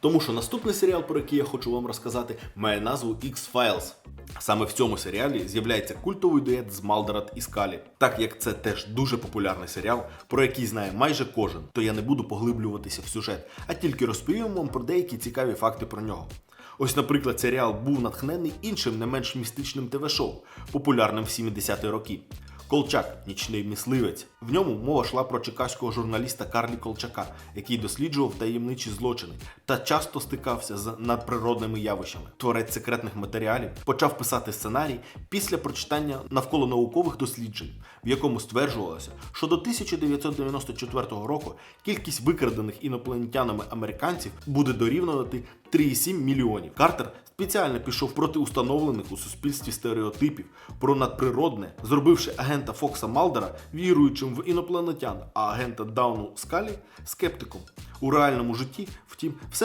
Тому що наступний серіал, про який я хочу вам розказати, має назву X-Files. Саме в цьому серіалі з'являється культовий дует з Малдерат і Скалі. Так як це теж дуже популярний серіал, про який знає майже кожен, то я не буду поглиблюватися в сюжет, а тільки розповім вам про деякі цікаві факти про нього. Ось, наприклад, серіал був натхнений іншим не менш містичним ТВ-шоу, популярним в 70-ті роки. Колчак, нічний мисливець. В ньому мова йшла про чекаського журналіста Карлі Колчака, який досліджував таємничі злочини та часто стикався з надприродними явищами. Творець секретних матеріалів почав писати сценарій після прочитання навколо наукових досліджень, в якому стверджувалося, що до 1994 року кількість викрадених інопланетянами американців буде дорівнювати 3,7 мільйонів. Картер спеціально пішов проти установлених у суспільстві стереотипів про надприродне, зробивши агента Фокса Малдера віруючим в інопланетян, а агента Дауну Скалі скептиком. У реальному житті, втім, все